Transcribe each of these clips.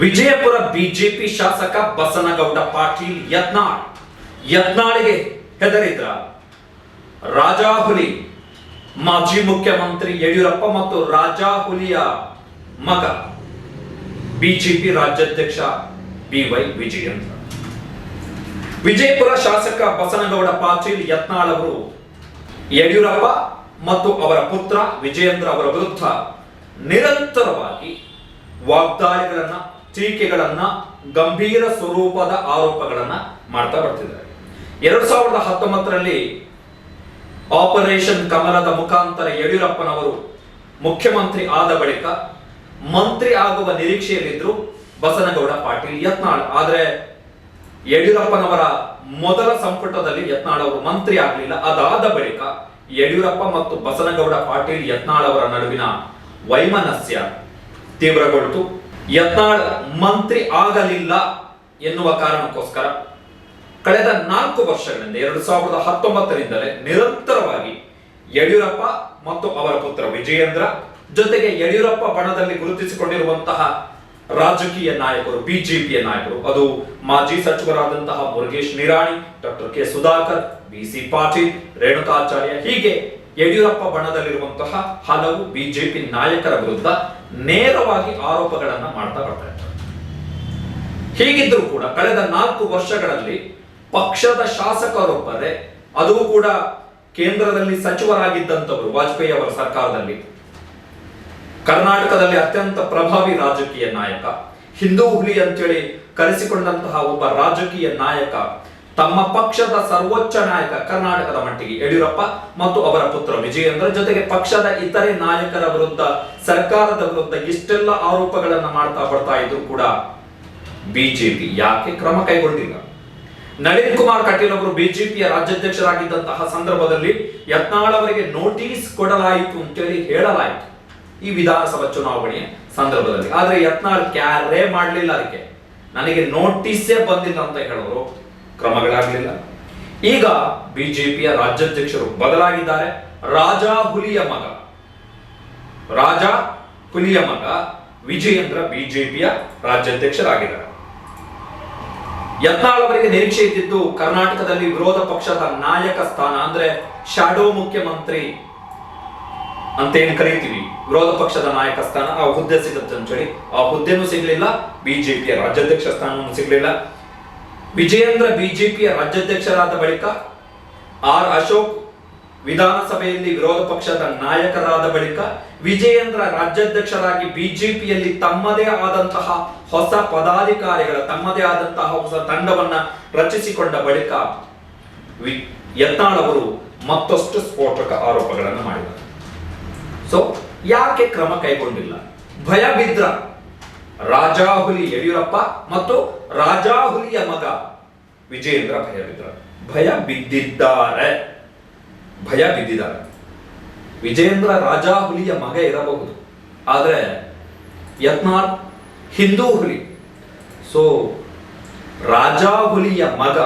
Vijayapura BJP ಶಾಸಕ ಬಸನಗೌಡ ಪಾಟೀಲ್ ಯತ್ನಾಳ್. ಯತ್ನಾಳಿಗೆ ಹೆದರಿದ್ರ. ರಾಜಾಹುಲಿ, ಮಾಜಿ ಮುಖ್ಯಮಂತ್ರಿ ಯಡಿಯೂರಪ್ಪ ಮತ್ತು ರಾಜಾಹುಲಿಯ ಮಗ ಬಿಜೆಪಿ ರಾಜ್ಯಾಧ್ಯಕ್ಷ ಬಿವೈ ವಿಜಯೇಂದ್ರ. ವಿಜಯಪುರ ಶಾಸಕ ಬಸನಗೌಡ ಪಾಟೀಲ್ ಯತ್ನಾಳ್ ಅವರು ಯಡಿಯೂರಪ್ಪ ಮತ್ತು ಅವರ ಪುತ್ರ ವಿಜಯೇಂದ್ರ ಅವರ ವಿರುದ್ಧ ನಿರಂತರವಾಗಿ ವಾಗ್ದಾಳಿಗಳನ್ನ ಟೀಕೆಗಳನ್ನ ಗಂಭೀರ ಸ್ವರೂಪದ ಆರೋಪಗಳನ್ನ ಮಾಡ್ತಾ ಬರ್ತಿದ್ದಾರೆ. ಎರಡ್ ಸಾವಿರದ ಹತ್ತೊಂಬತ್ತರಲ್ಲಿ ಆಪರೇಷನ್ ಕಮಲದ ಮುಖಾಂತರ ಯಡಿಯೂರಪ್ಪನವರು ಮುಖ್ಯಮಂತ್ರಿ ಆದ ಬಳಿಕ ಮಂತ್ರಿ ಆಗುವ ನಿರೀಕ್ಷೆಯಲ್ಲಿದ್ದರು ಬಸನಗೌಡ ಪಾಟೀಲ್ ಯತ್ನಾಳ್. ಆದರೆ ಯಡಿಯೂರಪ್ಪನವರ ಮೊದಲ ಸಂಪುಟದಲ್ಲಿ ಯತ್ನಾಳ್ ಅವರು ಮಂತ್ರಿ ಆಗಲಿಲ್ಲ. ಅದಾದ ಬಳಿಕ ಯಡಿಯೂರಪ್ಪ ಮತ್ತು ಬಸನಗೌಡ ಪಾಟೀಲ್ ಯತ್ನಾಳ್ ಅವರ ನಡುವಿನ ವೈಮನಸ್ಯ ತೀವ್ರಗೊಳ್ತು. ಯತ್ನಾಳ್ ಮಂತ್ರಿ ಆಗಲಿಲ್ಲ ಎನ್ನುವ ಕಾರಣಕ್ಕೋಸ್ಕರ ಕಳೆದ ನಾಲ್ಕು ವರ್ಷಗಳಿಂದ, ಎರಡು ಸಾವಿರದ ಹತ್ತೊಂಬತ್ತರಿಂದಲೇ ನಿರಂತರವಾಗಿ ಯಡಿಯೂರಪ್ಪ ಮತ್ತು ಅವರ ಪುತ್ರ ವಿಜಯೇಂದ್ರ ಜೊತೆಗೆ ಯಡಿಯೂರಪ್ಪ ಬಣದಲ್ಲಿ ಗುರುತಿಸಿಕೊಂಡಿರುವಂತಹ ರಾಜಕೀಯ ನಾಯಕರು, ಬಿಜೆಪಿಯ ನಾಯಕರು, ಅದು ಮಾಜಿ ಸಚಿವರಾದಂತಹ Murugesh Nirani, doctor K Sudhakar, B C Patil, Renukacharya ಹೀಗೆ ಯಡಿಯೂರಪ್ಪ ಬಣದಲ್ಲಿರುವಂತಹ ಹಲವು ಬಿಜೆಪಿ ನಾಯಕರ ವಿರುದ್ಧ ನೇರವಾಗಿ ಆರೋಪಗಳನ್ನ ಮಾಡ್ತಾ ಬರ್ತಾ ಇದ್ದಾರೆ ಹೀಗಿದ್ರೂ ಕೂಡ ಕಳೆದ ನಾಲ್ಕು ವರ್ಷಗಳಲ್ಲಿ ಪಕ್ಷದ ಶಾಸಕರೊಬ್ಬರೇ, ಅದು ಕೂಡ ಕೇಂದ್ರದಲ್ಲಿ ಸಚಿವರಾಗಿದ್ದಂಥವರು ವಾಜಪೇಯಿ ಅವರ ಸರ್ಕಾರದಲ್ಲಿ, ಕರ್ನಾಟಕದಲ್ಲಿ ಅತ್ಯಂತ ಪ್ರಭಾವಿ ರಾಜಕೀಯ ನಾಯಕ, ಹಿಂದೂ ಹುಲಿ ಅಂತೇಳಿ ಕರೆಸಿಕೊಂಡಂತಹ ಒಬ್ಬ ರಾಜಕೀಯ ನಾಯಕ ತಮ್ಮ ಪಕ್ಷದ ಸರ್ವೋಚ್ಚ ನಾಯಕ ಕರ್ನಾಟಕದ ಮಟ್ಟಿಗೆ ಯಡಿಯೂರಪ್ಪ ಮತ್ತು ಅವರ ಪುತ್ರ ವಿಜಯೇಂದ್ರ ಜೊತೆಗೆ ಪಕ್ಷದ ಇತರೆ ನಾಯಕರ ವಿರುದ್ಧ ಸರ್ಕಾರದ ವಿರುದ್ಧ ಇಷ್ಟೆಲ್ಲ ಆರೋಪಗಳನ್ನ ಮಾಡ್ತಾ ಬರ್ತಾ ಇದ್ರು ಕೂಡ ಬಿಜೆಪಿ. ಯಾಕೆ ಕ್ರಮ ಕೈಗೊಂಡಿಲ್ಲ? ನಳಿನ್ ಕುಮಾರ್ ಕಟೀಲ್ ಅವರು ಬಿಜೆಪಿಯ ರಾಜ್ಯಾಧ್ಯಕ್ಷರಾಗಿದ್ದಂತಹ ಸಂದರ್ಭದಲ್ಲಿ ಯತ್ನಾಳ್ ಅವರಿಗೆ ನೋಟಿಸ್ ಕೊಡಲಾಯಿತು ಅಂತೇಳಿ ಹೇಳಲಾಯಿತು ಈ ವಿಧಾನಸಭಾ ಚುನಾವಣೆಯ ಸಂದರ್ಭದಲ್ಲಿ. ಆದ್ರೆ ಯತ್ನಾಳ್ ಕ್ಯಾರೇ ಮಾಡಲಿಲ್ಲ ಅದಕ್ಕೆ. ನನಗೆ ನೋಟಿಸೇ ಬಂದಿಲ್ಲ ಅಂತ ಹೇಳೋರು. ಕ್ರಮಗಳಾಗಲಿಲ್ಲ. ಈಗ ಬಿಜೆಪಿಯ ರಾಜ್ಯಾಧ್ಯಕ್ಷರು ಬದಲಾಗಿದ್ದಾರೆ. ರಾಜಾ ಹುಲಿಯ ಮಗ. ರಾಜ ಹುಲಿಯ ಮಗ ವಿಜಯೇಂದ್ರ ಬಿಜೆಪಿಯ ರಾಜ್ಯಾಧ್ಯಕ್ಷರಾಗಿದ್ದಾರೆ. ಯತ್ನಾಳ್ ಅವರಿಗೆ ನಿರೀಕ್ಷೆ ಇದ್ದಿದ್ದು ಕರ್ನಾಟಕದಲ್ಲಿ ವಿರೋಧ ಪಕ್ಷದ ನಾಯಕ ಸ್ಥಾನ ಅಂದ್ರೆ ಶಾಡೋ ಮುಖ್ಯಮಂತ್ರಿ ಅಂತ ಏನ್ ಕರೀತೀವಿ. ವಿರೋಧ ಪಕ್ಷದ ನಾಯಕ ಸ್ಥಾನ, ಆ ಹುದ್ದೆ ಸಿಗುತ್ತೆ ಅಂತೇಳಿ ಆ ಹುದ್ದೆನೂ ಸಿಗ್ಲಿಲ್ಲ, ಬಿಜೆಪಿಯ ರಾಜ್ಯಾಧ್ಯಕ್ಷ ಸ್ಥಾನವನ್ನು ಸಿಗ್ಲಿಲ್ಲ. ವಿಜಯೇಂದ್ರ ಬಿಜೆಪಿಯ ರಾಜ್ಯಾಧ್ಯಕ್ಷರಾದ ಬಳಿಕ ಆರ್ ಅಶೋಕ್ ವಿಧಾನಸಭೆಯಲ್ಲಿ ವಿರೋಧ ಪಕ್ಷದ ನಾಯಕರಾದ ಬಳಿಕ ವಿಜಯೇಂದ್ರ ರಾಜ್ಯಾಧ್ಯಕ್ಷರಾಗಿ ಬಿಜೆಪಿಯಲ್ಲಿ ತಮ್ಮದೇ ಆದಂತಹ ಹೊಸ ಪದಾಧಿಕಾರಿಗಳ ತಮ್ಮದೇ ಆದಂತಹ ಹೊಸ ತಂಡವನ್ನ ರಚಿಸಿಕೊಂಡ ಬಳಿಕ ಯತ್ನಾಳ್ ಅವರು ಮತ್ತಷ್ಟು ಸ್ಫೋಟಕ ಆರೋಪಗಳನ್ನು ಮಾಡಿದ್ದಾರೆ. ಸೊ ಯಾಕೆ ಕ್ರಮ ಕೈಗೊಂಡಿಲ್ಲ? ಭಯ ಬಿದ್ರ ರಾಜಾಹುಲಿ ಯಡಿಯೂರಪ್ಪ ಮತ್ತು ರಾಜಾಹುಲಿಯ ಮಗ ವಿಜಯೇಂದ್ರ ಭಯ ಬಿದ್ರ ಭಯ ಬಿದ್ದಿದ್ದಾರೆ. ಭಯ ಬಿದ್ದಿದ್ದಾರೆ. ವಿಜಯೇಂದ್ರ ರಾಜಾಹುಲಿಯ ಮಗ ಇರಬಹುದು. ಆದರೆ ಯತ್ನಾಳ್ ಹಿಂದೂ ಹುಲಿ. ಸೊ, ರಾಜಾಹುಲಿಯ ಮಗ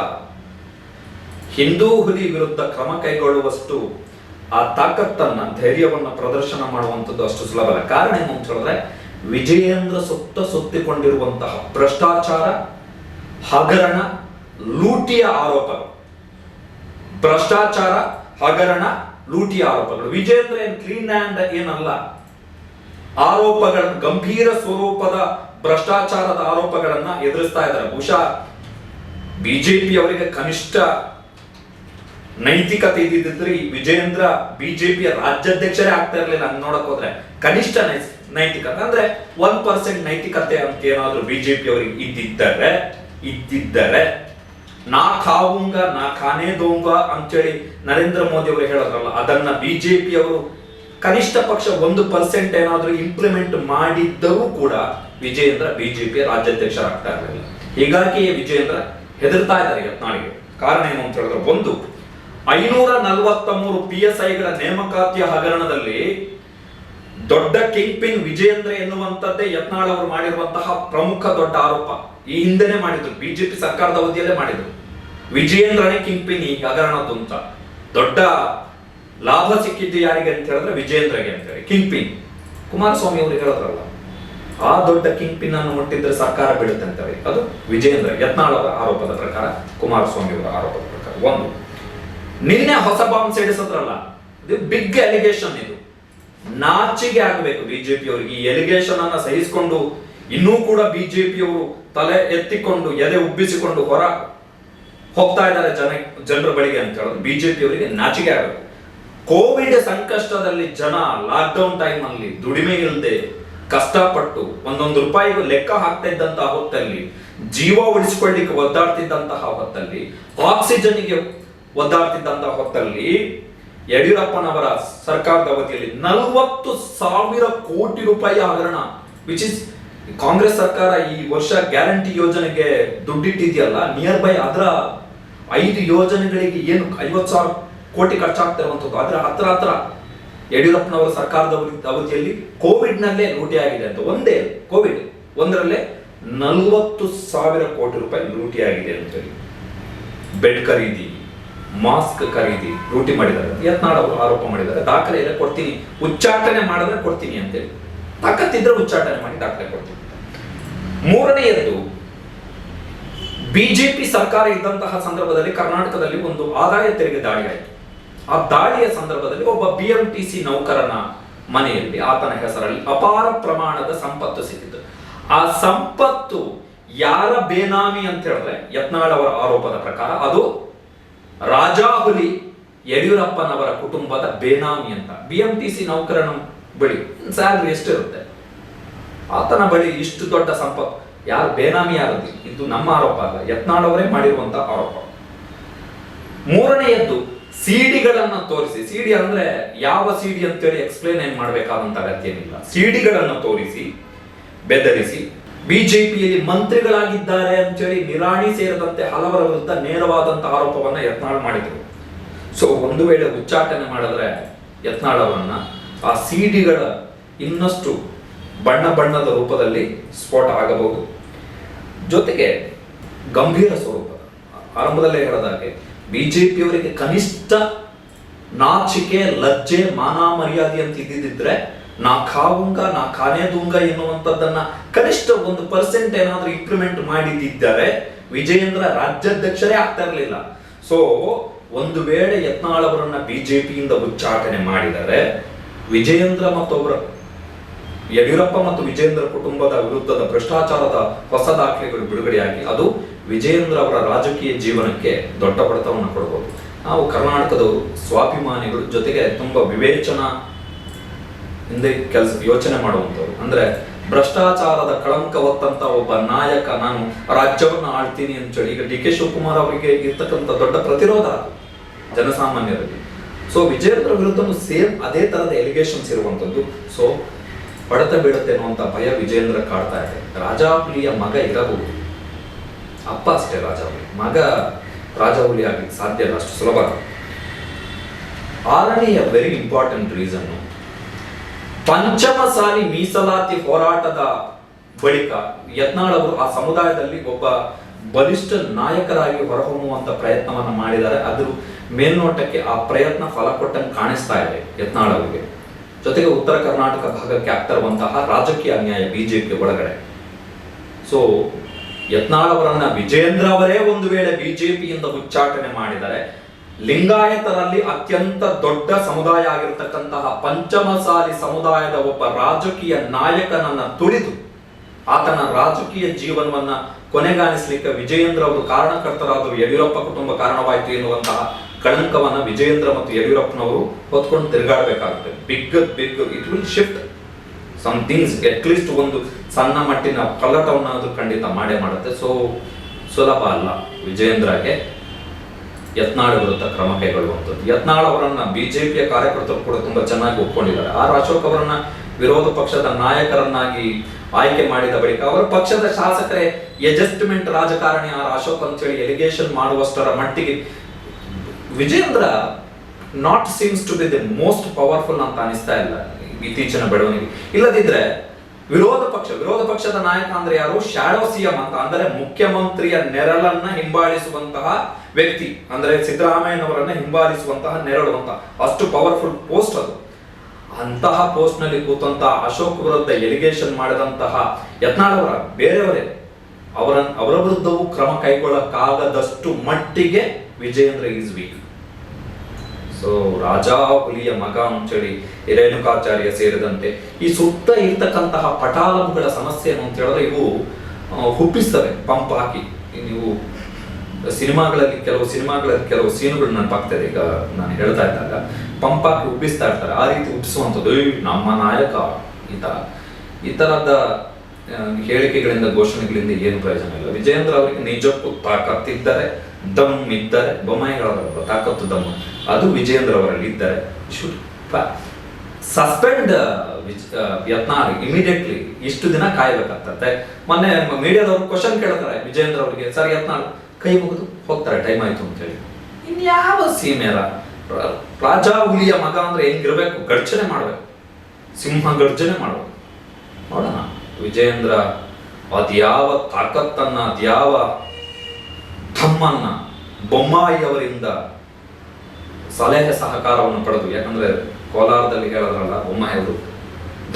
ಹಿಂದೂ ಹುಲಿ ವಿರುದ್ಧ ಕ್ರಮ ಕೈಗೊಳ್ಳುವಷ್ಟು ಆ ತಾಕತ್ತನ್ನ, ಧೈರ್ಯವನ್ನ ಪ್ರದರ್ಶನ ಮಾಡುವಂಥದ್ದು ಅಷ್ಟು ಸುಲಭ ಅಲ್ಲ. ಕಾರಣ ಏನು ಅಂತ ಹೇಳಿದ್ರೆ ವಿಜಯೇಂದ್ರ ಸುತ್ತ ಸುತ್ತಿಕೊಂಡಿರುವಂತಹ ಭ್ರಷ್ಟಾಚಾರ, ಹಗರಣ, ಲೂಟಿಯ ಆರೋಪಗಳು. ಭ್ರಷ್ಟಾಚಾರ, ಹಗರಣ, ಲೂಟಿಯ ಆರೋಪಗಳು. ವಿಜೇಂದ್ರ ಏನ್ ಕ್ಲೀನ್ ಆ್ಯಂಡ್ ಏನಲ್ಲ, ಆರೋಪಗಳ ಗಂಭೀರ ಸ್ವರೂಪದ ಭ್ರಷ್ಟಾಚಾರದ ಆರೋಪಗಳನ್ನ ಎದುರಿಸ್ತಾ ಇದ್ದಾರೆ. ಬಹುಶಃ ಬಿಜೆಪಿ ಅವರಿಗೆ ಕನಿಷ್ಠ ನೈತಿಕತೆ ಇದ್ದಿದ್ರೆ ಈ ವಿಜೇಂದ್ರ ಬಿಜೆಪಿಯ ರಾಜ್ಯಾಧ್ಯಕ್ಷರೇ ಆಗ್ತಾ ಇರಲಿಲ್ಲ. ನೋಡಕ್ ಹೋದ್ರೆ ಕನಿಷ್ಠ ನೈ- ನೈತಿಕತೆ. ಅಂದ್ರೆ ಒನ್ ಪರ್ಸೆಂಟ್ ನೈತಿಕತೆ ಅಂತ ಏನಾದ್ರು ಬಿಜೆಪಿ ಅವರಿಗೆ ಇದ್ದಿದ್ದರೆ ಇದ್ದಿದ್ದರೆ, ನಾ ಖಾವುಂಗ, ನಾ ಖಾನೇ ದೋಂಗ ಅಂತೇಳಿ ನರೇಂದ್ರ ಮೋದಿ ಅವರು ಹೇಳೋದ್ರಲ್ಲ, ಅದನ್ನ ಬಿಜೆಪಿ ಅವರು ಕನಿಷ್ಠ ಪಕ್ಷ ಒಂದು ಪರ್ಸೆಂಟ್ ಏನಾದರೂ ಇಂಪ್ಲಿಮೆಂಟ್ ಮಾಡಿದ್ದರೂ ಕೂಡ ವಿಜಯೇಂದ್ರ ಬಿಜೆಪಿ ರಾಜ್ಯಾಧ್ಯಕ್ಷರಾಗ್ತಾ ಇರಲಿಲ್ಲ. ಹೀಗಾಗಿ ವಿಜಯೇಂದ್ರ ಹೆದರ್ತಾ ಇದ್ದಾರೆ ಯತ್ನಾಳಿಗೆ. ಕಾರಣ ಏನು ಅಂತ ಹೇಳಿದ್ರೆ, ಒಂದು, ಐನೂರ ನಲವತ್ತ ಮೂರು ಪಿ ಎಸ್ ಐಗಳ ನೇಮಕಾತಿಯ ಹಗರಣದಲ್ಲಿ ದೊಡ್ಡ ಕಿಂಗ್ ಪಿನ್ ವಿಜಯೇಂದ್ರ ಎನ್ನುವಂತದ್ದೇ ಯತ್ನಾಳ್ ಅವರು ಮಾಡಿರುವಂತಹ ಪ್ರಮುಖ ದೊಡ್ಡ ಆರೋಪ. ಈ ಹಿಂದೆನೆ ಮಾಡಿದ್ರು. ಬಿಜೆಪಿ ಸರ್ಕಾರದ ಅವಧಿಯಲ್ಲೇ ಮಾಡಿದ್ರು. ವಿಜಯೇಂದ್ರನೇ ಕಿಂಗ್ ಪಿನ್ ಈ ಹಗರಣದ್ದು ಅಂತ. ದೊಡ್ಡ ಲಾಭ ಸಿಕ್ಕಿದ್ದು ಯಾರಿಗೆ ಅಂತ ಹೇಳಿದ್ರೆ ವಿಜಯೇಂದ್ರಗೆ ಅಂತ ಹೇಳಿ. ಕಿಂಗ್ ಪಿನ್ ಕುಮಾರಸ್ವಾಮಿ ಅವರು ಹೇಳೋದ್ರಲ್ಲ, ಆ ದೊಡ್ಡ ಕಿಂಗ್ ಪಿನ್ ಅನ್ನು ಮುಟ್ಟಿದ್ರೆ ಸರ್ಕಾರ ಬೀಳುತ್ತೆ ಅಂತಾರೆ ಅದು ವಿಜಯೇಂದ್ರ, ಯತ್ನಾಳ್ ಅವರ ಆರೋಪದ ಪ್ರಕಾರ, ಕುಮಾರಸ್ವಾಮಿ ಅವರ ಆರೋಪದ ಪ್ರಕಾರ. ಒಂದು. ನಿನ್ನೆ ಹೊಸ ಬಾಂಬ್ ಸಿಡಿಸಿದ್ರಲ್ಲ ಇದು ಬಿಗ್ ಅಲಿಗೇಷನ್ ಇದು. ನಾಚಿಗೆ ಆಗಬೇಕು ಬಿಜೆಪಿ ಅವರಿಗೆ ಈ ಎಲಿಗೇಷನ್ ಅನ್ನ ಸಹಿಸಿಕೊಂಡು ಇನ್ನೂ ಕೂಡ ಬಿಜೆಪಿಯವರು ತಲೆ ಎತ್ತಿಕೊಂಡು, ಎದೆ ಉಬ್ಬಿಸಿಕೊಂಡು ಹೊರ ಹೋಗ್ತಾ ಇದ್ದಾರೆ ಜನ, ಜನರ ಬಳಿಗೆ ಅಂತ ಹೇಳೋದು. ಬಿಜೆಪಿ ಅವರಿಗೆ ನಾಚಿಕೆ ಆಗಬೇಕು. ಕೋವಿಡ್ ಸಂಕಷ್ಟದಲ್ಲಿ ಜನ ಲಾಕ್ಡೌನ್ ಟೈಮ್ ಅಲ್ಲಿ ದುಡಿಮೆ ಇಲ್ಲದೆ ಕಷ್ಟಪಟ್ಟು ಒಂದೊಂದು ರೂಪಾಯಿಗೂ ಲೆಕ್ಕ ಹಾಕ್ತಾ ಇದ್ದಂತಹ ಹೊತ್ತಲ್ಲಿ, ಜೀವ ಉಳಿಸಿಕೊಳ್ಳಿಕ್ಕೆ ಒದ್ದಾಡ್ತಿದ್ದಂತಹ ಹೊತ್ತಲ್ಲಿ ಆಕ್ಸಿಜನ್ಗೆ ಒದ್ದಾಡ್ತಿದ್ದಂತಹ ಹೊತ್ತಲ್ಲಿ ಯಡಿಯೂರಪ್ಪನವರ ಸರ್ಕಾರದ ಅವಧಿಯಲ್ಲಿ ನಲವತ್ತು ಸಾವಿರ ಕೋಟಿ ರೂಪಾಯಿ ಹಗರಣ ವಿಚ್ ಇಸ್ ಕಾಂಗ್ರೆಸ್ ಸರ್ಕಾರ ಈ ವರ್ಷ ಗ್ಯಾರಂಟಿ ಯೋಜನೆಗೆ ದುಡ್ಡಿಟ್ಟಿದೆಯಲ್ಲ ನಿಯರ್ ಬೈ ಅದರ ಐದು ಯೋಜನೆಗಳಿಗೆ ಏನು ಐವತ್ತು ಸಾವಿರ ಕೋಟಿ ಖರ್ಚಾಗ್ತಿರುವಂಥದ್ದು ಅದರ ಹತ್ರ ಹತ್ರ ಯಡಿಯೂರಪ್ಪನವರ ಸರ್ಕಾರದ ಅವಧಿಯಲ್ಲಿ ಕೋವಿಡ್ ನಲ್ಲೇ ಲೂಟಿ ಆಗಿದೆ ಅಂತ, ಒಂದೇ ಕೋವಿಡ್, ಒಂದರಲ್ಲೇ ನಲವತ್ತು ಸಾವಿರ ಕೋಟಿ ರೂಪಾಯಿ ಲೂಟಿ ಆಗಿದೆ ಅಂತೇಳಿ ಬೆಡ್ ಖರೀದಿ ಮಾಸ್ಕ್ ಖರೀದಿ, ಲೂಟಿ ಮಾಡಿದ್ದಾರೆ. ಯತ್ನಾಳ್ ಅವರು ಆರೋಪ ಮಾಡಿದ್ದಾರೆ. ದಾಖಲೆ ಎಲ್ಲ ಕೊಡ್ತೀನಿ. ಉಚ್ಚಾಟನೆ ಮಾಡಿದ್ರೆ ಕೊಡ್ತೀನಿ ಅಂತೇಳಿ. ತಾಕತ್ತಿದ್ರೆ ಉಚ್ಚಾಟನೆ ಮಾಡಿ ದಾಖಲೆ ಕೊಡ್ತೀನಿ. ಮೂರನೆಯದ್ದು, ಬಿಜೆಪಿ ಸರ್ಕಾರ ಇದ್ದಂತಹ ಸಂದರ್ಭದಲ್ಲಿ ಕರ್ನಾಟಕದಲ್ಲಿ ಒಂದು ಆದಾಯ ತೆರಿಗೆ ದಾಳಿ ಆಯಿತು. ಆ ದಾಳಿಯ ಸಂದರ್ಭದಲ್ಲಿ ಒಬ್ಬ ಬಿಎಂಟಿಸಿ ನೌಕರನ ಮನೆಯಲ್ಲಿ ಆತನ ಹೆಸರಲ್ಲಿ ಅಪಾರ ಪ್ರಮಾಣದ ಸಂಪತ್ತು ಸಿಕ್ಕಿತು ಆ ಸಂಪತ್ತು ಯಾರ ಬೇನಾಮಿ ಅಂತ ಹೇಳಿದ್ರೆ ಯತ್ನಾಳ್ ಅವರ ಆರೋಪದ ಪ್ರಕಾರ ಅದು ರಾಜಾಹುಲಿ ಯಡಿಯೂರಪ್ಪನವರ ಕುಟುಂಬದ ಬೇನಾಮಿ ಅಂತ. ಬಿ ಎಂ ಟಿ ಸಿ ನೌಕರನ ಬಳಿ ಸ್ಯಾಲ್ರಿ ಎಷ್ಟಿರುತ್ತೆ? ಆತನ ಬಳಿ ಇಷ್ಟು ದೊಡ್ಡ ಸಂಪತ್ತು. ಯಾರು ಬೇನಾಮಿ ಆಗುತ್ತೆ ಇದು ನಮ್ಮ ಆರೋಪ ಅಲ್ಲ. ಯತ್ನಾಳ್ ಅವರೇ ಮಾಡಿರುವಂತಹ ಆರೋಪ. ಮೂರನೆಯದ್ದು ಸಿಡಿಗಳನ್ನು ತೋರಿಸಿ. ಸಿಡಿ ಅಂದ್ರೆ ಯಾವ ಸಿಡಿ ಅಂತೇಳಿ ಎಕ್ಸ್ಪ್ಲೇನ್ ಏನ್ ಮಾಡ್ಬೇಕಾದಂತ ಅಗತ್ಯ ಏನಿಲ್ಲ ಸಿಡಿಗಳನ್ನ ತೋರಿಸಿ, ಬೆದರಿಸಿ ಬಿಜೆಪಿಯಲ್ಲಿ ಮಂತ್ರಿಗಳಾಗಿದ್ದಾರೆ ಅಂತೇಳಿ ನಿರಾಣಿ ಸೇರಿದಂತೆ ಹಲವರ ವಿರುದ್ಧ ನೇರವಾದಂತಹ ಆರೋಪವನ್ನ ಯತ್ನಾಳ್ ಮಾಡಿದ್ರು. ಸೊ ಒಂದು ವೇಳೆ ಉಚ್ಚಾಟನೆ ಮಾಡಿದ್ರೆ ಯತ್ನಾಳ್ ಅವರನ್ನ ಆ ಸಿಡಿಗಳ ಇನ್ನಷ್ಟು ಬಣ್ಣ ಬಣ್ಣದ ರೂಪದಲ್ಲಿ ಸ್ಫೋಟ ಆಗಬಹುದು. ಜೊತೆಗೆ ಗಂಭೀರ ಸ್ವರೂಪ. ಆರಂಭದಲ್ಲೇ ಹೇಳಿದಾಗೆ ಬಿಜೆಪಿಯವರಿಗೆ ಕನಿಷ್ಠ ನಾಚಿಕೆ, ಲಜ್ಜೆ, ಮಾನ ಮರ್ಯಾದೆ ಅಂತ ಇದ್ದಿದ್ರೆ ನಾ ಕಾವುಂಗ ನಾ ಕಾನೇದುಂಗ ದೂಂಗ ಎನ್ನುವಂಥದ್ದನ್ನ ಕನಿಷ್ಠ ಒಂದು ಪರ್ಸೆಂಟ್ ಏನಾದರೂ ಇಂಪ್ರೂವ್ಮೆಂಟ್ ಮಾಡಿದ್ದರೆ ವಿಜಯೇಂದ್ರ ರಾಜ್ಯಾಧ್ಯಕ್ಷರೇ ಆಗ್ತಾ ಇರಲಿಲ್ಲ. ಸೊ ಒಂದು ವೇಳೆ ಯತ್ನಾಳ್ ಅವರನ್ನ ಬಿಜೆಪಿಯಿಂದ ಉಚ್ಚಾಟನೆ ಮಾಡಿದರೆ ವಿಜಯೇಂದ್ರ ಮತ್ತೊಬ್ಬರ ಯಡಿಯೂರಪ್ಪ ಮತ್ತು ವಿಜೇಂದ್ರ ಕುಟುಂಬದ ವಿರುದ್ಧದ ಭ್ರಷ್ಟಾಚಾರದ ಹೊಸ ದಾಖಲೆಗಳು ಬಿಡುಗಡೆಯಾಗಿ ಅದು ವಿಜಯೇಂದ್ರ ಅವರ ರಾಜಕೀಯ ಜೀವನಕ್ಕೆ ದೊಡ್ಡ ಬಡತವನ್ನು ಕೊಡಬಹುದು. ನಾವು ಕರ್ನಾಟಕದವರು ಸ್ವಾಭಿಮಾನಿಗಳು ಜೊತೆಗೆ ತುಂಬಾ ವಿವೇಚನಾ ಹಿಂದೆ ಕೆಲಸ ಯೋಚನೆ ಮಾಡುವಂಥವ್ರು. ಅಂದ್ರೆ ಭ್ರಷ್ಟಾಚಾರದ ಕಳಂಕ ಹೊತ್ತಂತ ಒಬ್ಬ ನಾಯಕ ನಾನು ರಾಜ್ಯವನ್ನು ಆಳ್ತೀನಿ ಅಂತೇಳಿ ಈಗ ಡಿ ಕೆ ಶಿವಕುಮಾರ್ ಅವರಿಗೆ ಇರ್ತಕ್ಕಂಥ ದೊಡ್ಡ ಪ್ರತಿರೋಧ ಜನಸಾಮಾನ್ಯರಲ್ಲಿ. ಸೊ ವಿಜೇಂದ್ರ ವಿರುದ್ಧ ಸೇಮ್ ಅದೇ ತರದ ಎಲಿಗೇಷನ್ಸ್ ಇರುವಂತದ್ದು ಸೊ ಹೊಡೆತ ಬೀಳುತ್ತೆ ಅನ್ನುವಂಥ ಭಯ ವಿಜೇಂದ್ರ ಕಾಡ್ತಾ ಇದೆ. ರಾಜಾಹುಲಿಯ ಮಗ ಇರಬಹುದು. ಅಪ್ಪ ಅಷ್ಟೇ ರಾಜಾಹುಲಿ ಮಗ ರಾಜಾಹುಲಿ ಆಗಲಿಕ್ಕೆ ಸಾಧ್ಯ ಇಲ್ಲ, ಅಷ್ಟು ಸುಲಭ ಆರನೇ ವೆರಿ ಇಂಪಾರ್ಟೆಂಟ್ ರೀಸನ್ ಪಂಚಮ ಸಾಲಿ ಮೀಸಲಾತಿ ಹೋರಾಟದ ಬಳಿಕ ಯತ್ನಾಳ್ ಅವರು ಆ ಸಮುದಾಯದಲ್ಲಿ ಒಬ್ಬ ಬಲಿಷ್ಠ ನಾಯಕರಾಗಿ ಹೊರಹೊಮ್ಮುವಂತ ಪ್ರಯತ್ನವನ್ನ ಮಾಡಿದ್ದಾರೆ. ಅದು ಮೇಲ್ನೋಟಕ್ಕೆ ಆ ಪ್ರಯತ್ನ ಫಲ ಕೊಟ್ಟಂಗೆ ಕಾಣಿಸ್ತಾ ಇದೆ ಯತ್ನಾಳ್ ಅವರಿಗೆ. ಜೊತೆಗೆ ಉತ್ತರ ಕರ್ನಾಟಕ ಭಾಗಕ್ಕೆ ಆಗ್ತಾ ಇರುವಂತಹ ರಾಜಕೀಯ ಅನ್ಯಾಯ ಬಿಜೆಪಿ ಒಳಗಡೆ. ಸೊ ಯತ್ನಾಳ್ ಅವರನ್ನ ವಿಜೇಂದ್ರ ಅವರೇ ಒಂದು ವೇಳೆ ಬಿಜೆಪಿಯಿಂದ ಉಚ್ಚಾಟನೆ ಮಾಡಿದರೆ ಲಿಂಗಾಯತರಲ್ಲಿ ಅತ್ಯಂತ ದೊಡ್ಡ ಸಮುದಾಯ ಆಗಿರತಕ್ಕಂತಹ ಪಂಚಮಸಾಲಿ ಸಮುದಾಯದ ಒಬ್ಬ ರಾಜಕೀಯ ನಾಯಕನನ್ನ ತುಳಿದು ಆತನ ರಾಜಕೀಯ ಜೀವನವನ್ನ ಕೊನೆಗಾಣಿಸಲಿಕ್ಕೆ ವಿಜಯೇಂದ್ರ ಅವರು ಕಾರಣಕರ್ತರಾದರು ಯಡಿಯೂರಪ್ಪ ಕುಟುಂಬ ಕಾರಣವಾಯಿತು ಎನ್ನುವಂತಹ ಕಳಂಕವನ್ನ ವಿಜಯೇಂದ್ರ ಮತ್ತು ಯಡಿಯೂರಪ್ಪನವರು ಹೊತ್ಕೊಂಡು ತಿರುಗಾಡಬೇಕಾಗುತ್ತೆ. Big big it will shift some things at least ಒಂದು ಸಣ್ಣ ಮಟ್ಟಿನ ಪಲ್ಲಟವನ್ನ ಅದು ಖಂಡಿತ ಮಾಡೇ ಮಾಡುತ್ತೆ. ಸೊ ಸುಲಭ ಅಲ್ಲ ವಿಜಯೇಂದ್ರಗೆ. ಯತ್ನಾಳ್ ವಿರುದ್ಧ ಕ್ರಮ ಕೈಗೊಳ್ಳುವಂಥದ್ದು. ಯತ್ನಾಳ್ ಅವರನ್ನ ಬಿಜೆಪಿಯ ಕಾರ್ಯಕರ್ತರು ಕೂಡ ತುಂಬಾ ಚೆನ್ನಾಗಿ ಒಪ್ಕೊಂಡಿದ್ದಾರೆ. ಆರ್ ಅಶೋಕ್ ಅವರನ್ನ ವಿರೋಧ ಪಕ್ಷದ ನಾಯಕರನ್ನಾಗಿ ಆಯ್ಕೆ ಮಾಡಿದ ಬಳಿಕ ಅವರ ಪಕ್ಷದ ಶಾಸಕರೇ ಅಡ್ಜಸ್ಟ್ಮೆಂಟ್ ರಾಜಕಾರಣಿ ಆರ್ ಅಶೋಕ್ ಅಂತೇಳಿ ಎಲಿಗೇಷನ್ ಮಾಡುವಷ್ಟರ ಮಟ್ಟಿಗೆ Vijendra not seems to be the most powerful ಅಂತ ಅನಿಸ್ತಾ ಇಲ್ಲ ಇತ್ತೀಚಿನ ಬೆಳವಣಿಗೆ. ಇಲ್ಲದಿದ್ರೆ ವಿರೋಧ ಪಕ್ಷ, ವಿರೋಧ ಪಕ್ಷದ ನಾಯಕ ಅಂದ್ರೆ ಯಾರು? ಶಾಡೋ ಸಿಎಂ ಅಂತ, ಅಂದರೆ ಮುಖ್ಯಮಂತ್ರಿಯ ನೆರಳನ್ನ ಹಿಂಬಾಲಿಸುವಂತಹ ವ್ಯಕ್ತಿ, ಅಂದ್ರೆ ಸಿದ್ದರಾಮಯ್ಯನವರನ್ನ ಹಿಂಬಾಲಿಸುವಂತಹ ನೆರಳು ಅಂತ. ಅಷ್ಟು ಪವರ್ಫುಲ್ ಪೋಸ್ಟ್ ಅದು. ಅಂತಹ ಪೋಸ್ಟ್ನಲ್ಲಿ ಕೂತಂತಹ ಅಶೋಕ್ ವಿರುದ್ಧ ಎಲಿಗೇಷನ್ ಮಾಡಿದಂತಹ ಯತ್ನಾಳವರ ಬೇರೆಯವರೇ ಅವರ ಅವರ ವಿರುದ್ಧವೂ ಕ್ರಮ ಕೈಗೊಳ್ಳಕ್ಕಾಗದಷ್ಟು ಮಟ್ಟಿಗೆ ವಿಜಯೇಂದ್ರ ಈಸ್ ವೀಕ್ ಸೊ ರಾಜಾ ಹುಲಿಯ ಮಗ ಅಂತೇಳಿ ರೇಣುಕಾಚಾರ್ಯ ಸೇರಿದಂತೆ ಈ ಸುತ್ತ ಇರ್ತಕ್ಕಂತಹ ಪಟಾಲಂಗಳ ಸಮಸ್ಯೆ ಅಂತ ಹೇಳಿದ್ರೆ ಇವು ಹುಪ್ಪಿಸ್ತವೆ ಪಂಪ್ ಹಾಕಿ. ನೀವು ಸಿನಿಮಾಗಳಲ್ಲಿ ಕೆಲವು ಸಿನಿಮಾಗಳಲ್ಲಿ ಕೆಲವು ಸೀನುಗಳು ನೆನಪಾಗ್ತದೆ, ಈಗ ನಾನು ಹೇಳ್ತಾ ಇದ್ದಾಗ. ಪಂಪ್ ಹಾಕಿ ಉಬ್ಬಿಸ್ತಾ ಇರ್ತಾರೆ. ಆ ರೀತಿ ಉಬ್ಬಿಸುವಂಥದ್ದು ನಮ್ಮ ನಾಯಕ ಈ ತರ ಈ ತರದ ಹೇಳಿಕೆಗಳಿಂದ, ಘೋಷಣೆಗಳಿಂದ ಏನು ಪ್ರಯೋಜನ ಇಲ್ಲ. ವಿಜಯೇಂದ್ರ ಅವರಿಗೆ ನಿಜಕ್ಕೂ ತಾಕತ್ತಿದ್ದಾರೆ ದಮ್ ಇದ್ದಾರೆ ಬೊಮ್ಮಾಯಿಗಳ ತಾಕತ್ತು ದಮ್ ಅದು ವಿಜೇಂದ್ರ ಅವರಲ್ಲಿ ಇದ್ದಾರೆ ಶುಡ್ ಸಸ್ಪೆಂಡ್ ಯತ್ನಾಳ್ ಇಮಿಡಿಯೇಟ್ಲಿ ಇಷ್ಟು ದಿನ ಕಾಯ್ಬೇಕಾಗ್ತದೆ ಮೊನ್ನೆ ಮೀಡಿಯಾದವ್ರು ಕ್ವಶನ್ ಕೇಳ್ತಾರೆ ವಿಜಯೇಂದ್ರ ಅವರಿಗೆ, ಸರ್, ಯತ್ನಾಳ್, ಕೈ ಮುಗಿದು ಹೋಗ್ತಾರೆ ಟೈಮ್ ಆಯ್ತು ಅಂತ ಹೇಳಿ. ಇನ್ಯಾವ ಸೀಮೆರ ರಾಜಾ ಹುಲಿಯ ಮಗ ಅಂದ್ರೆ ಹೆಂಗಿರ್ಬೇಕು? ಗರ್ಜನೆ ಮಾಡ್ಬೇಕು. ಸಿಂಹ ಗರ್ಜನೆ ಮಾಡ್ಬೇಕು. ನೋಡೋಣ. ವಿಜಯೇಂದ್ರ ಅದ್ಯಾವ ತಾಕತ್ತನ್ನ ಅದ್ಯಾವ ತಮ್ಮನ್ನ ಬೊಮ್ಮಾಯಿ ಅವರಿಂದ ಸಲಹೆ ಸಹಕಾರವನ್ನು ಪಡೆದು, ಯಾಕಂದ್ರೆ ಕೋಲಾರದಲ್ಲಿ ಹೇಳೋದ್ರಲ್ಲ, ಒಮ್ಮ ಅವರು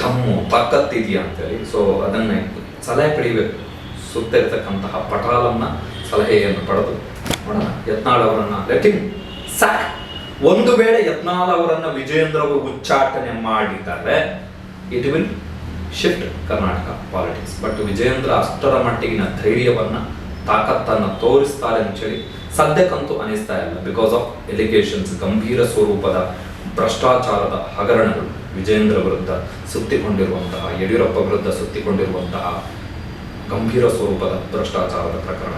ಧಮ್ಮು ಪಕ್ಕತ್ತಿದೆಯಾ ಅಂತೇಳಿ. ಸೊ ಅದನ್ನೇ ಸಲಹೆ ಪಡಿಬೇಕು ಸುತ್ತ ಇರತಕ್ಕಂತಹ ಪಟಾಲನ್ನ ಸಲಹೆಯನ್ನು ಪಡೆದು, ನೋಡೋಣ, ಯತ್ನಾಳ್ ಅವರನ್ನ ಲೆಟಿಂಗ್ ಸಾಕ್ ಒಂದು ವೇಳೆ ಯತ್ನಾಳ್ ಅವರನ್ನ ಅವರು ಉಚ್ಚಾಟನೆ ಮಾಡಿದ್ದಾರೆ it will shift Karnataka politics but Vijayendra ಅಷ್ಟರ ಮಟ್ಟಿಗಿನ ಧೈರ್ಯವನ್ನ, ತಾಕತ್ತನ್ನು ತೋರಿಸ್ತಾರೆ ಅಂತೇಳಿ ಸದ್ಯಕ್ಕಂತೂ ಅನಿಸ್ತಾ ಇಲ್ಲ. ಬಿಕಾಸ್ ಆಫ್ ಎಲಿಗೇಷನ್ಸ್ ಗಂಭೀರ ಸ್ವರೂಪದ ಭ್ರಷ್ಟಾಚಾರದ ಹಗರಣಗಳು ವಿಜಯೇಂದ್ರ ವಿರುದ್ಧ ಸುತ್ತಿಕೊಂಡಿರುವಂತಹ, ಯಡಿಯೂರಪ್ಪ ವಿರುದ್ಧ ಸುತ್ತಿಕೊಂಡಿರುವಂತಹ ಗಂಭೀರ ಸ್ವರೂಪದ ಭ್ರಷ್ಟಾಚಾರದ ಪ್ರಕರಣ.